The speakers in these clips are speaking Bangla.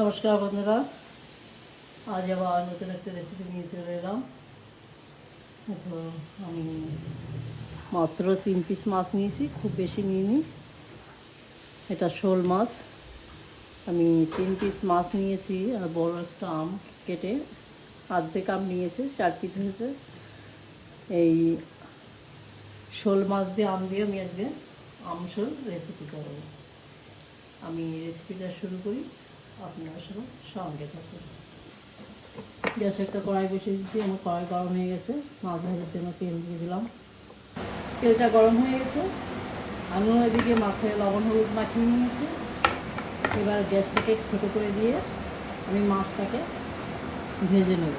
নমস্কার বন্ধুরা। আজ আবার নতুন একটা রেসিপি নিয়ে চলে এলাম। তো আমি মাত্র তিন পিস মাছ নিয়েছি, খুব বেশি নিইনি। এটা শোল মাছ। আমি তিন পিস মাছ নিয়েছি, আর বড় একটা আম কেটে অর্ধেক আম নিয়েছে, চার পিস হয়েছে। এই শোল মাছ দিয়ে আম দিয়ে আমি আজকে আম শোল রেসিপি করব। আমি রেসিপিটা শুরু করি। আপনারা সবাই সঙ্গে থাকুন। গ্যাসে একটা কড়াই বসিয়ে দিচ্ছি, আমার কড়াই গরম হয়ে গেছে। মাছ ভাজার জন্য তেল দিয়ে দিলাম। তেলটা গরম হয়ে গেছে। আমি ওইদিকে মাছে লবণ হলুদ মাখিয়ে নিয়েছি। এবার গ্যাসটাকে ছোটো করে দিয়ে আমি মাছটাকে ভেজে নেব।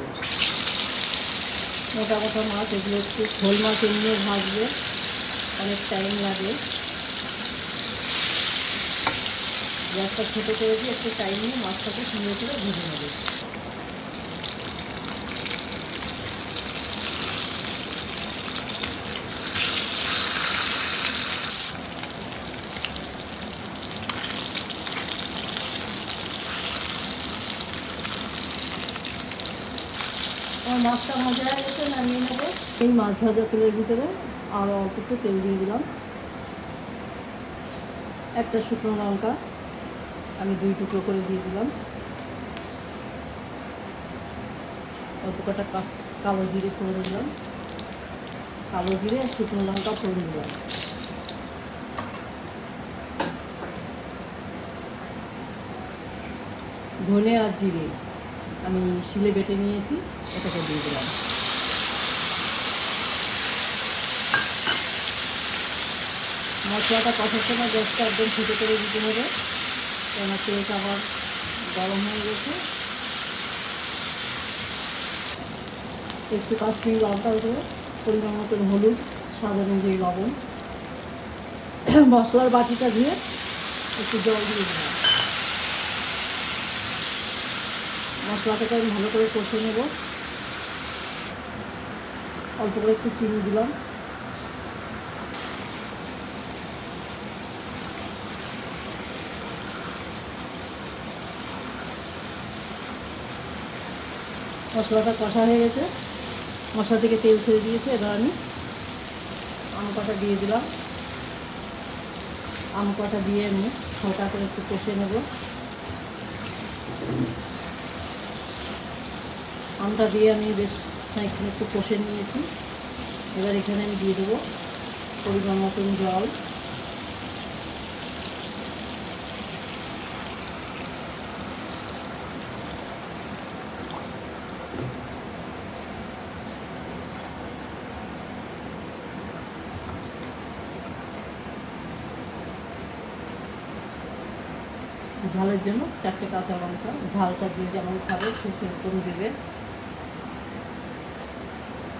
মোটা মোটা মাছ, এগুলো একটু ঝোল মাছ এমনিও ভাজবে অনেক টাইম লাগে। গ্যাসটা ছোটো করে দিয়ে একটু টাইম নিয়ে মাছটাকে সুন্দর করে ভেজে নেবে। মাছটা ভাজা হয়ে গেছে, নামিয়ে নেব। এই মাছ ভাজা তেলের ভিতরে আরও অল্প একটু তেল দিয়ে দিলাম। একটা শুকনো লঙ্কা। আমি দুই টুকরো করে দিয়ে দিলাম। অল্প কটা কালো জিরে ফোড়ন দিলাম। কালো জিরে আর শুকনো লঙ্কা ফোড়ন দিলাম। ধনে আর জিরে আমি শিলে বেটে নিয়েছি, এটাকে দিয়ে দিলাম। মশলাটা কষার সময় গ্যাসটা একদম ছোটো করে দিতে হবে। কেন তেলটা আবার গরম হয়ে গেছে। একটু কাশ্মীরি লঙ্কা দেবো পরিমাণ মতন হলুদ, স্বাদ অনুযায়ী লবণ, মশলার বাটিটা দিয়ে একটু জল দিয়ে দিলাম। মশলাটাকে আমি ভালো করে কষে নেব। অল্প করে একটু চিনি দিলাম। মশলাটা কষা হয়ে গেছে। মশলা থেকে তেল ছেড়ে দিয়েছে, এবার আমি আম কটা দিয়ে দিলাম। আম কটা দিয়ে আমি হালকা করে একটু কষে নেব। আমটা দিয়ে আমি বেশ খানিকক্ষণ একটু কষে নিয়েছি। এবার এখানে আমি দিয়ে দেবো পরিমাণ মতন জল। ঝালের জন্য চারটে কাঁচা লঙ্কা, ঝালটা যে যেমন খাবে সে সেরকম দেবে।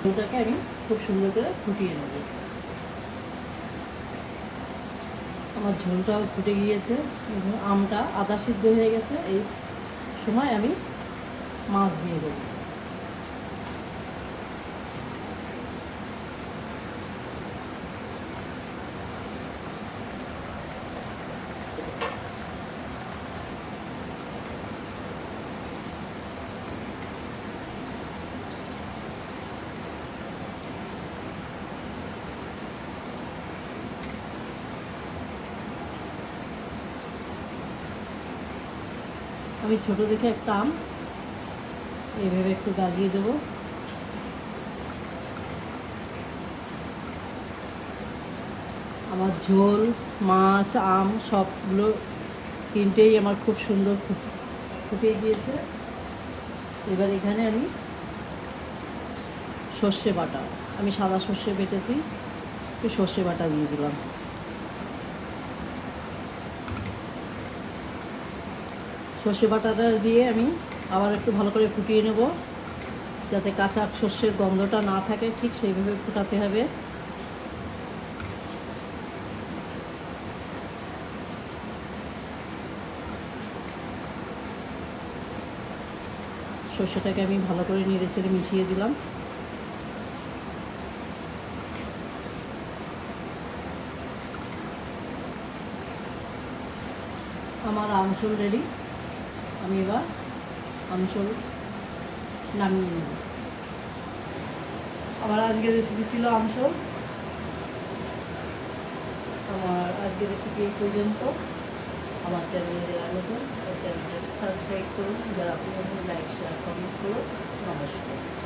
ওটাকে আমি খুব সুন্দর করে ফুটিয়ে নেব। আমার ঝোলটাও ফুটে গিয়েছে আমটা আদা সিদ্ধ হয়ে গেছে। এই সময় আমি মাছ দিয়ে দেবো। আমি ছোট দেখে একটা আম। এইভাবে একটু গালিয়ে দেবো। আমার ঝোল, মাছ, আম সবগুলো তিনটেই আমার খুব সুন্দর ফুটে গিয়েছে। এবার এখানে আমি সর্ষে বাটা, আমি সাদা সর্ষে বেটেছি একটু সর্ষে বাটা দিয়ে দিলাম। সর্ষে বাটাটা দিয়ে আমি আবার একটু ভালো করে ফুটিয়ে নেব। যাতে কাঁচা সর্ষের গন্ধটা না থাকে, ঠিক সেইভাবে ফুটাতে হবে। সর্ষেটাকে আমি ভালো করে নেড়ে চেড়ে মিশিয়ে দিলাম। আমার আমসুল রেডি আমি এবার আমচল নামিয়ে নেব। আমার আজকে রেসিপি ছিল আমচল আমার আজকে রেসিপি এই পর্যন্ত। আমার চ্যানেলে যারা নতুন চ্যানেলটা সাবস্ক্রাইব করুন। যারা আপনি লাইক শেয়ার কমেন্ট করুন। নমস্কার।